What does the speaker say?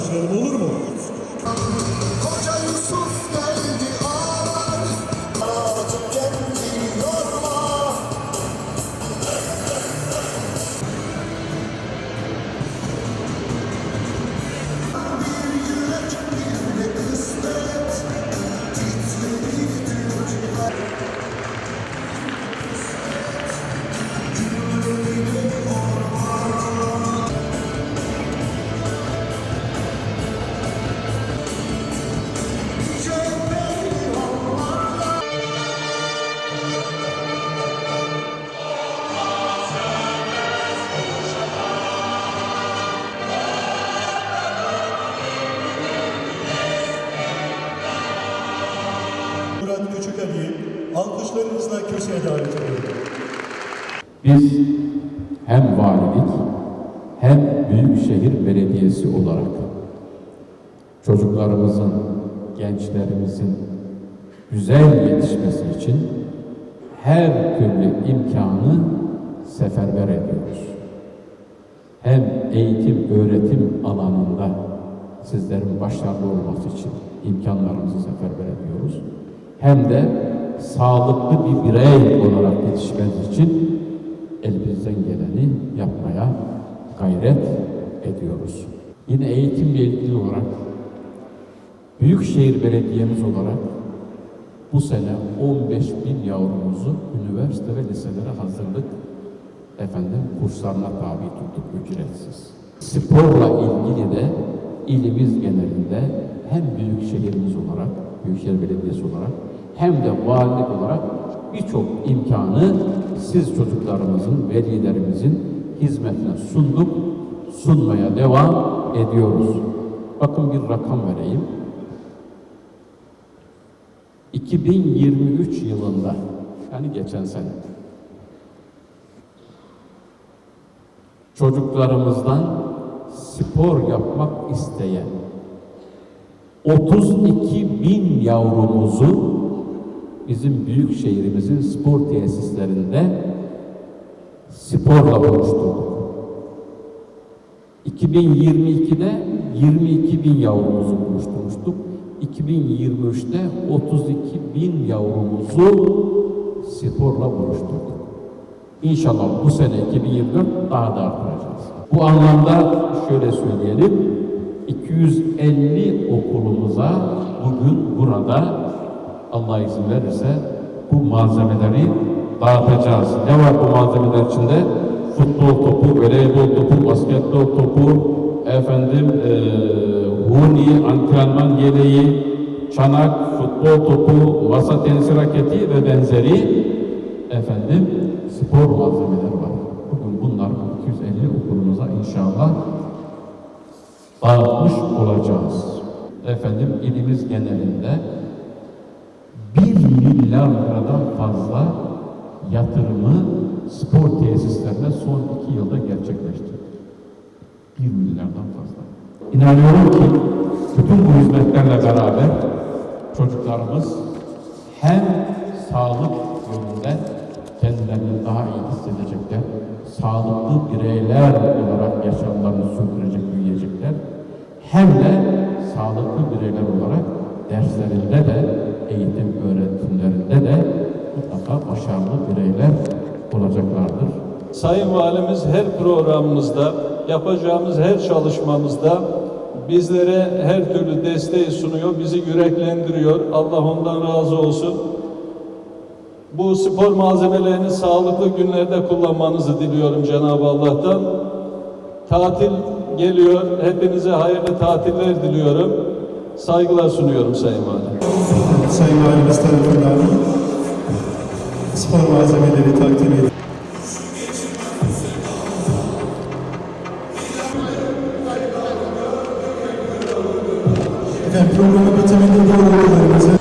karşılayalım olur mu? Küçükali'yi alkışlarınızla köşeye davet ediyorum. Biz hem valilik hem Büyükşehir Belediyesi olarak çocuklarımızın, gençlerimizin güzel yetişmesi için her türlü imkanı seferber ediyoruz. Hem eğitim, öğretim alanında sizlerin başarılı olması için imkanlarımızı seferber ediyoruz. Hem de sağlıklı bir birey olarak yetişmeniz için elimizden geleni yapmaya gayret ediyoruz. Yine eğitimle ilgili olarak Büyükşehir Belediyemiz olarak bu sene 15 bin yavrumuzu üniversite ve liselere hazırlık efendim kurslarına tabi tuttuk ücretsiz. Sporla ilgili de ilimiz genelinde hem büyük şehrimiz olarak, Büyükşehir Belediyesi olarak hem de valilik olarak birçok imkanı siz çocuklarımızın, velilerimizin hizmetine sunduk, sunmaya devam ediyoruz. Bakın bir rakam vereyim. 2023 yılında yani geçen sene çocuklarımızdan spor yapmak isteyen 32 bin yavrumuzu bizim büyük şehrimizin spor tesislerinde sporla buluşturduk. 2022'de 22 bin yavrumuzu buluşturmuştuk. 2023'te 32 bin yavrumuzu sporla buluşturduk. İnşallah bu sene 2024 daha da artıracağız. Bu anlamda şöyle söyleyelim. 250 okulumuza bugün burada Allah izin verirse bu malzemeleri dağıtacağız. Ne var bu malzemeler içinde? Futbol topu, voleybol topu, basketbol topu, efendim eee huni, antrenman yeleği, çanak, futbol topu, masa tenisi raketi ve benzeri efendim spor malzemeleri var. Bugün bunlar 250 okulumuza inşallah dağıtmış olacağız. Efendim ilimiz genelinde 1 milyar liradan fazla yatırımı spor tesislerine son iki yılda gerçekleştirdik. 1 milyardan fazla. İnanıyorum ki bütün bu hizmetlerle beraber çocuklarımız hem sağlık yönünden kendilerini daha iyi hissedecekler, sağlıklı bireyler olarak yaşamlarını sürdürecek, büyüyecekler. Hem de sağlıklı bireyler olarak derslerinde de, eğitim öğretimlerinde de mutlaka başarılı bireyler olacaklardır. Sayın Valimiz her programımızda, yapacağımız her çalışmamızda bizlere her türlü desteği sunuyor, bizi yüreklendiriyor. Allah ondan razı olsun. Bu spor malzemelerini sağlıklı günlerde kullanmanızı diliyorum Cenab-ı Allah'tan. Tatil geliyor. Hepinize hayırlı tatiller diliyorum. Saygılar sunuyorum Sayın Valim. Sayın Valimiz tarafından spor malzemeleri takdim edildi. Efendim programı bitirmek